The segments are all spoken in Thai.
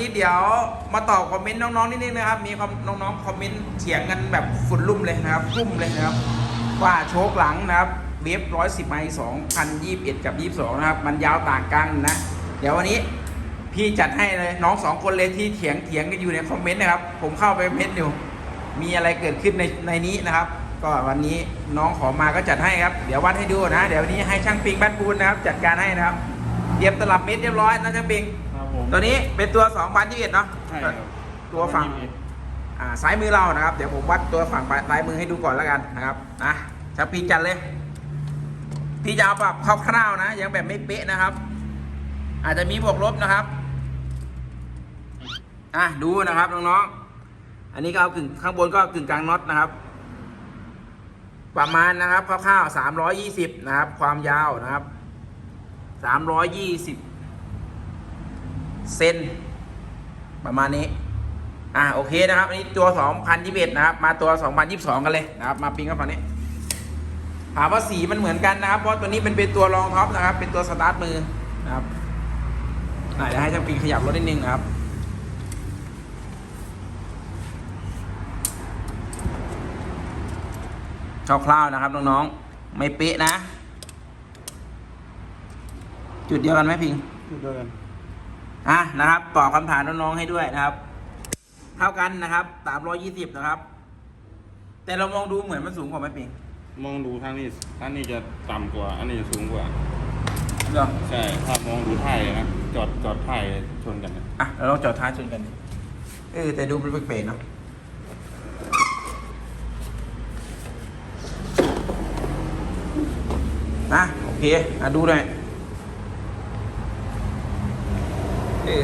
นี้เดี๋ยวมาตอบคอมเมนต์น้องๆนิดนึงนะครับ มีคอมน้องๆคอมเมนต์เถียงกันแบบฝุ่นลุ่มเลยนะครับรุ่มเลยนะครับ ว่าโชคหลังนะครับ เวฟร้อยสิบไมสองพันยี่สิบเอ็ดกับยี่สิบสองนะครับ มันยาวต่างกันนะ เดี๋ยววันนี้พี่จัดให้เลยน้องสองคนเลยที่เถียงเถียงกันอยู่ในคอมเมนต์นะครับ ผมเข้าไปเม้นต์อยู่มีอะไรเกิดขึ้นในในนี้นะครับ ก็วันนี้น้องขอมาก็จัดให้ครับ เดี๋ยววัดให้ดูนะ เดี๋ยววันนี้ให้ช่างปิงบ้านปูนนะครับ จัดการให้นะครับ เตรียมตลับเม็ดเรียบร้อยนะช่างปิง ผมตัวนี้เป็นตัว2021เนาะใช่ครับตัวฝั่งอ่าซ้ายมือเรานะครับ เดี๋ยวผมวัดตัวฝั่งซ้ายมือให้ดูก่อนแล้วกันนะครับนะช่างปิงจัดเลย พี่จะเอาแบบคร่าวๆนะ ยังแบบไม่เป๊ะนะครับ อาจจะมีบวกลบนะครับอะดูนะครับน้องๆ อันนี้ก็เอากึ่งข้างบนก็กึ่งกลางน็อตนะครับ ประมาณนะครับคร่าวๆสามร้อยยี่สิบนะครับ ความยาวนะครับสามร้อยยี่สิบ เซนประมาณนี้ อะโอเคนะครับอันนี้ตัวสองพันยี่สิบนะครับ มาตัวสองพันยี่สิบสองกันเลยนะครับ มาปิงกันฝั่งนี้ถามว่าสีมันเหมือนกันนะครับ เพราะตัวนี้เป็นเป็นตัวรองท็อปนะครับ เป็นตัวสตาร์ทมือนะครับอะเดี๋ยวให้ช่างปิงขยับรถนิดนึงนะครับคร่าวๆนะครับน้องๆไม่เป๊ะนะ จุดเดียวกันไหมพิง จุดเดียวกัน อะนะครับตอบคำถามน้องๆให้ด้วยนะครับ เท่ากันนะครับ320นะครับ แต่เรามองดูเหมือนมันสูงกว่าไหมพิงมองดูทางนี้ทางนี้จะต่ำกว่า อันนี้จะสูงกว่า เหรอใช่ถ้ามองดูท้ายนะจอดจอดท้ายชนกันนะอะเราลองจอดท้ายชนกันดิเออแต่ดูเป็นแปลกๆเนาะนะโอเคอะดูหน่อย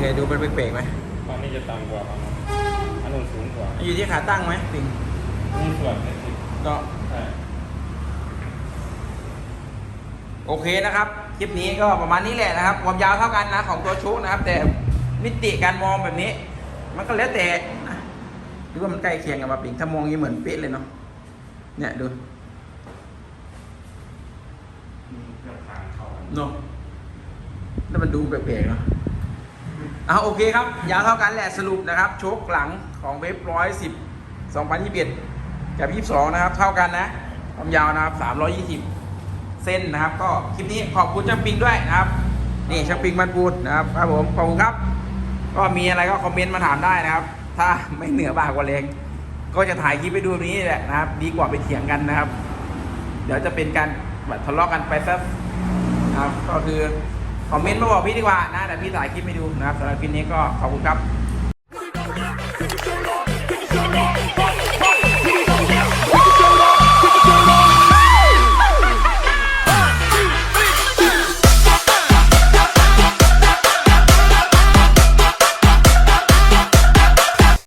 เออดูเป็นแปลกๆไหมทางนี้จะต่ำกว่าครับอันนู้นสูงกว่าอยู่ที่ขาตั้งไหมพิงนี่ส่วนนี้ก็ใช่โอเคนะครับ คลิปนี้ก็ประมาณนี้แหละนะครับ ความยาวเท่ากันนะของตัวชุนะครับ แต่มิติการมองแบบนี้ มันก็แล้วแต่นะหรือว่ามันใกล้เคียงกันมาปิงถ้ามองอย่างนี้เหมือนเป๊ะเลยเนาะเนี่ยดูเครื่องทางเข้าเนาะแล้วมันดูแปลกๆเนาะ เอาโอเคครับ ยาวเท่ากันแหละสรุปนะครับโชคหลังของเวฟร้อยสิบสองพันยี่สิบเอ็ดกับยี่สิบสองนะครับ เท่ากันนะความยาวนะครับสามร้อยยี่สิบเส้นนะครับ ก็คลิปนี้ขอบคุณช่างปิงด้วยนะครับ นี่ช่างปิงมันพูดนะครับครับผมขอบคุณครับ ก็มีอะไรก็คอมเมนต์มาถามได้นะครับ ถ้าไม่เหนือบ้ากว่าแรงก็จะถ่ายคลิปไปดูนี้แหละนะครับ ดีกว่าไปเถียงกันนะครับ เดี๋ยวจะเป็นการแบบทะเลาะกันไปซะนะครับ ก็คือ คอมเมนต์มาบอกพี่ดีกว่านะแต่พี่ถ่ายคลิปให้ดูนะครับสำหรับคลิปนี้ก็ขอบคุณครับ